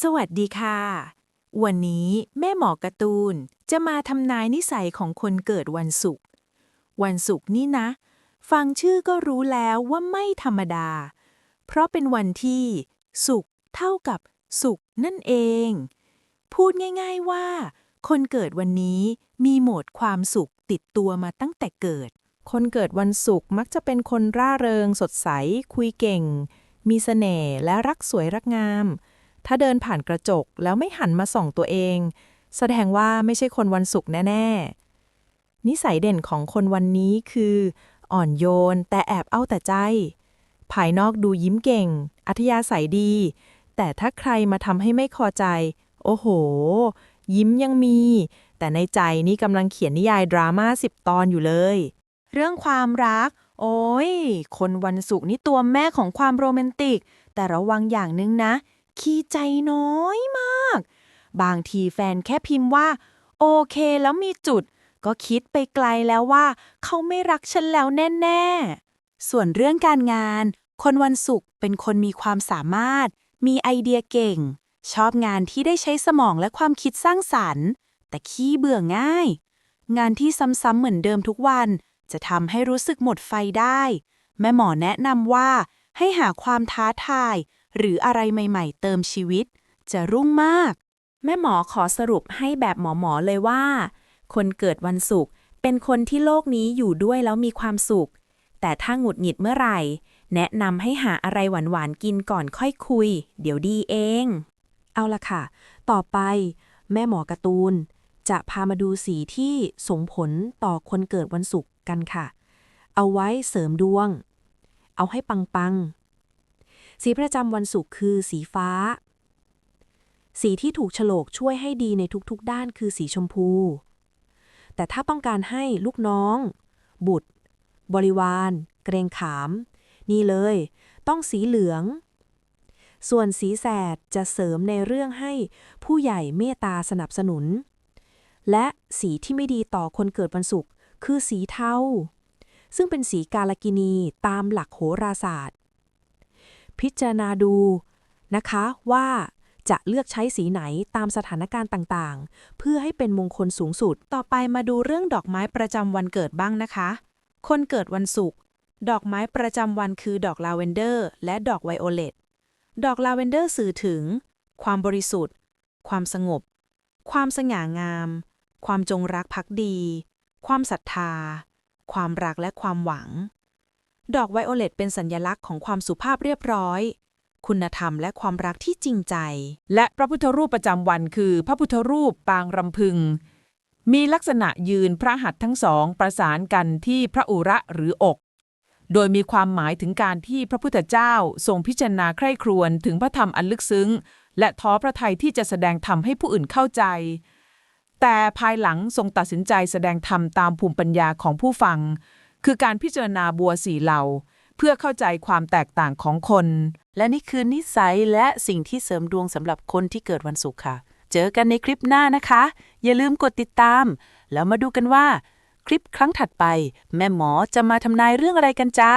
สวัสดีค่ะ วันนี้แม่หมอการ์ตูนจะมาทำนายนิสัยของคนเกิดวันศุกร์ วันศุกร์นี่นะ ฟังชื่อก็รู้แล้วว่าไม่ธรรมดา เพราะเป็นวันที่ สุขเท่ากับสุขนั่นเอง พูดง่ายๆว่า คนเกิดวันนี้มีโหมดความสุขติดตัวมาตั้งแต่เกิด คนเกิดวันศุกร์มักจะเป็นคนร่าเริงสดใส คุยเก่ง มีเสน่ห์และรักสวยรักงาม ถ้าเดินผ่านกระจกแล้วไม่หันมาส่องตัวเอง แสดงว่าไม่ใช่คนวันศุกร์แน่ ๆ นิสัยเด่นของคนวันนี้คือ อ่อนโยนแต่แอบเอาแต่ใจ ภายนอกดูยิ้มเก่ง อัธยาศัยดี แต่ถ้าใครมาทำให้ไม่พอใจ โอ้โห ยิ้มยังมี แต่ในใจนี่กำลังเขียนนิยายดราม่าสิบตอนอยู่เลย เรื่องความรัก โอ้ย คนวันศุกร์นี่ตัวแม่ของความโรแมนติก แต่ระวังอย่างหนึงนะ ขี้ใจน้อยมาก บางทีแฟนแค่พิมพ์ว่า โอเคแล้วมีจุด ก็คิดไปไกลแล้วว่า เขาไม่รักฉันแล้วแน่ ๆ ส่วนเรื่องการงาน คนวันศุกร์เป็นคนมีความสามารถ มีไอเดียเก่ง ชอบงานที่ได้ใช้สมองและความคิดสร้างสรรค์ แต่ขี้เบื่อง่าย งานที่ซ้ำๆเหมือนเดิมทุกวันจะทำให้รู้สึกหมดไฟได้ แม่หมอแนะนำว่าให้หาความท้าทาย หรืออะไรใหม่ๆ เติมชีวิต จะรุ่งมาก แม่หมอขอสรุปให้แบบหมอๆเลยว่า คนเกิดวันศุกร์เป็นคนที่โลกนี้อยู่ด้วยแล้วมีความสุข แต่ถ้าหงุดหงิดเมื่อไหร่ แนะนำให้หาอะไรหวานๆกินก่อนค่อยคุย เดี๋ยวดีเอง เอาละค่ะ ต่อไป แม่หมอการ์ตูน จะพามาดูสีที่ส่งผลต่อคนเกิดวันศุกร์กันค่ะ เอาไว้เสริมดวง เอาให้ปังๆ สีประจำวันศุกร์คือสีฟ้า สีที่ถูกฉลกช่วยให้ดีในทุกๆ ด้านคือสีชมพู แต่ถ้าต้องการให้ลูกน้อง บุตร บริวาร เกรงขาม นี่เลย ต้องสีเหลือง ส่วนสีแสดจะเสริมในเรื่องให้ผู้ใหญ่เมตตาสนับสนุน และสีที่ไม่ดีต่อคนเกิดวันศุกร์คือสีเทาซึ่งเป็นสีกาลกินีตามหลักโหราศาสตร์ พิจารณาดูนะคะว่าจะเลือกใช้สีไหนตามสถานการณ์ต่างๆ เพื่อให้เป็นมงคลสูงสุด ต่อไปมาดูเรื่องดอกไม้ประจำวันเกิดบ้างนะคะ คนเกิดวันศุกร์ ดอกไม้ประจำวันคือดอกลาเวนเดอร์ และดอกไวโอเลต ดอกลาเวนเดอร์สื่อถึง ความบริสุทธิ์ ความสงบ ความสง่างาม ความจงรักภักดี ความศรัทธา ความรักและความหวัง ดอกไวโอเลตเป็นสัญลักษณ์ของความสุภาพเรียบร้อย คุณธรรมและความรักที่จริงใจ และพระพุทธรูปประจำวันคือพระพุทธรูปปางรำพึง มีลักษณะยืนพระหัตถ์ทั้งสองประสานกันที่พระอุระหรืออก โดยมีความหมายถึงการที่พระพุทธเจ้าทรงพิจารณาใคร่ครวญถึงพระธรรมอันลึกซึ้ง และท้อพระทัยที่จะแสดงธรรมให้ผู้อื่นเข้าใจ แต่ภายหลังทรงตัดสินใจแสดงธรรมตามภูมิปัญญาของผู้ฟัง คือการพิจารณาบัวสีเหล่า เพื่อเข้าใจความแตกต่างของคน และนี่คือนิสัยและสิ่งที่เสริมดวงสำหรับคนที่เกิดวันศุกร์ค่ะ เจอกันในคลิปหน้านะคะ อย่าลืมกดติดตาม แล้วมาดูกันว่า คลิปครั้งถัดไป แม่หมอจะมาทำนายเรื่องอะไรกันจ้า